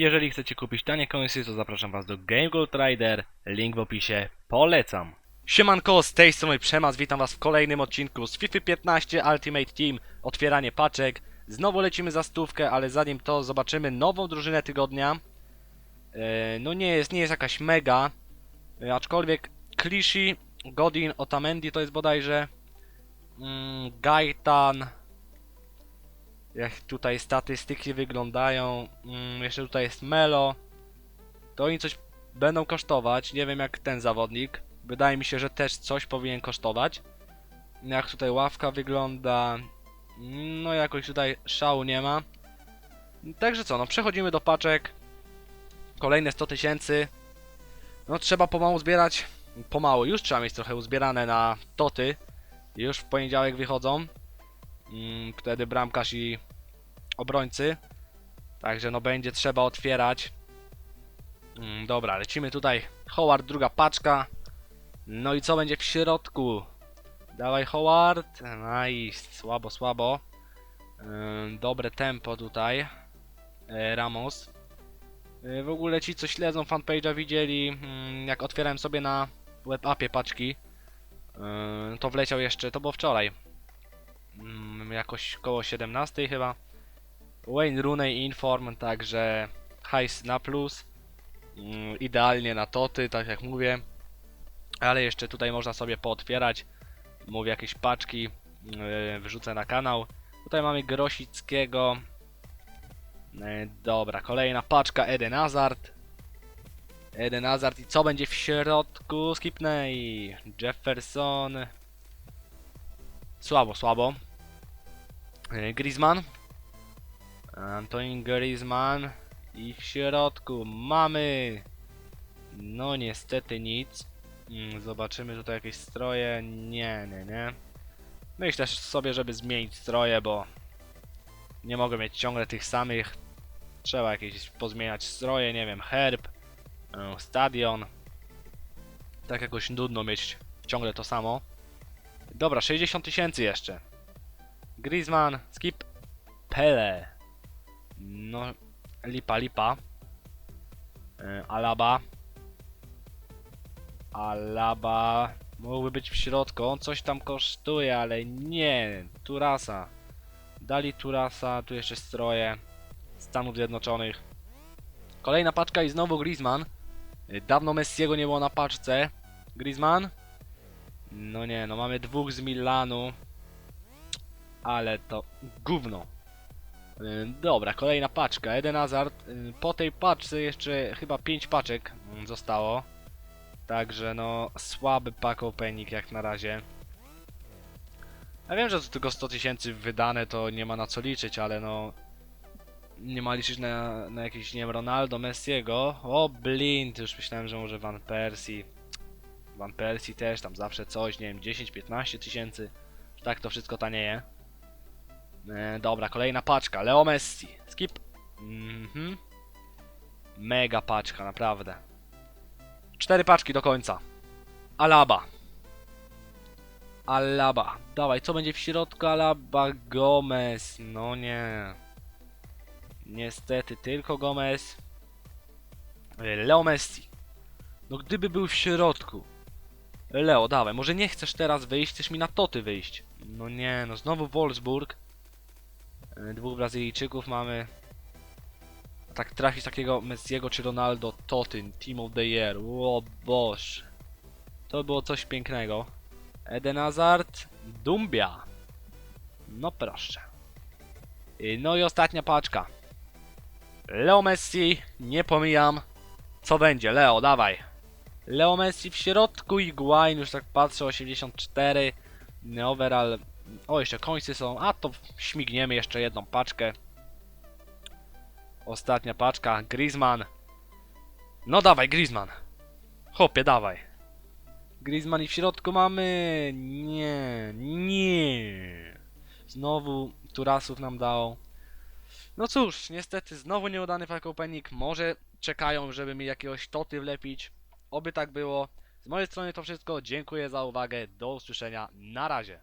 Jeżeli chcecie kupić tanie coinsy, to zapraszam was do Game Gold Rider, link w opisie, polecam. Siemanko, z tej strony Przemas, witam was w kolejnym odcinku z FIFA 15 Ultimate Team, otwieranie paczek. Znowu lecimy za stówkę, ale zanim to zobaczymy nową drużynę tygodnia. E, no nie jest, nie jest jakaś mega, e, aczkolwiek Klishi, Godin, Otamendi to jest bodajże, mm, Gaitan, jak tutaj statystyki wyglądają, mm, jeszcze tutaj jest Melo, to oni coś będą kosztować, nie wiem jak ten zawodnik, wydaje mi się, że też coś powinien kosztować. Jak tutaj ławka wygląda, no jakoś tutaj szału nie ma. Także co, no przechodzimy do paczek, kolejne 100 tysięcy, no trzeba pomału zbierać, pomału, już trzeba mieć trochę uzbierane na toty, już w poniedziałek wychodzą, mm, wtedy bramkarz i obrońcy, także no będzie trzeba otwierać. Mm, dobra, lecimy tutaj, Howard, druga paczka, no i co będzie w środku? Dawaj Howard, nice, słabo, słabo, Ym, dobre tempo tutaj, E, Ramos. Y, W ogóle ci, co śledzą fanpage'a, widzieli, mm, jak otwierałem sobie na webapie paczki, y, to wleciał jeszcze, to było wczoraj, Jakoś koło 17 chyba. Wayne Rooney Inform, także hajs na plus, Mm, idealnie na toty, tak jak mówię, ale jeszcze tutaj można sobie pootwierać, mówię jakieś paczki, y, wrzucę na kanał. Tutaj mamy Grosickiego, E, Dobra, kolejna paczka Eden Hazard. Eden Hazard i co będzie w środku? Skipney. Jefferson. Słabo, słabo. E, Griezmann. Antoine Griezmann. I w środku mamy... No niestety nic. Mm, Zobaczymy tutaj jakieś stroje. Nie, nie, nie. Myślę sobie, żeby zmienić stroje, bo nie mogę mieć ciągle tych samych. Trzeba jakieś pozmieniać stroje, nie wiem, herb, e, stadion. Tak jakoś nudno mieć ciągle to samo. Dobra, 60 tysięcy jeszcze. Griezmann, skip, Pele. No, lipa, lipa. E, Alaba. Alaba. Mógłby być w środku, on coś tam kosztuje, ale nie. Turasa. Dali Turasa, tu jeszcze stroje Stanów Zjednoczonych. Kolejna paczka i znowu Griezmann. Y, Dawno Messiego nie było na paczce. Griezmann? No nie, no mamy dwóch z Milanu. Ale to gówno. Y, Dobra, kolejna paczka. Eden Hazard. Y, Po tej paczce jeszcze chyba 5 paczek zostało. Także no, słaby pack opening jak na razie. Ja wiem, że to tylko 100 tysięcy wydane, to nie ma na co liczyć, ale no... Nie ma liczyć na, na jakiś, nie wiem, Ronaldo, Messiego. O, blind, już myślałem, że może Van Persie. Van Persie też, tam zawsze coś, nie wiem, 10-15 tysięcy. Tak to wszystko tanieje. E, dobra, kolejna paczka. Leo Messi. Skip. Mhm. Mega paczka, naprawdę. Cztery paczki do końca. Alaba. Alaba. Dawaj, co będzie w środku? Alaba Gomez. No nie. Niestety, tylko Gomez. Leo Messi. No gdyby był w środku. Leo, dawaj, może nie chcesz teraz wyjść, chcesz mi na toty wyjść. No nie, no znowu Wolfsburg. E, Dwóch Brazylijczyków mamy. Tak trafić takiego Messiego czy Ronaldo, toty, Team of the Year. O boż. To było coś pięknego. Eden Hazard, Dumbia. No proszę. I- No i ostatnia paczka. Leo Messi, nie pomijam. Co będzie? Leo, dawaj. Leo Messi w środku i Guain, już tak patrzę, 84. Overall. O, jeszcze końcy są. A to śmigniemy jeszcze jedną paczkę. Ostatnia paczka. Griezmann. No dawaj, Griezmann. Hopie, dawaj. Griezmann i w środku mamy... Nie, nie. Znowu Turasów nam dał. No cóż, niestety znowu nieudany pack. Może czekają, żeby mi jakiegoś toty wlepić. Oby tak było. Z mojej strony to wszystko. Dziękuję za uwagę. Do usłyszenia. Na razie.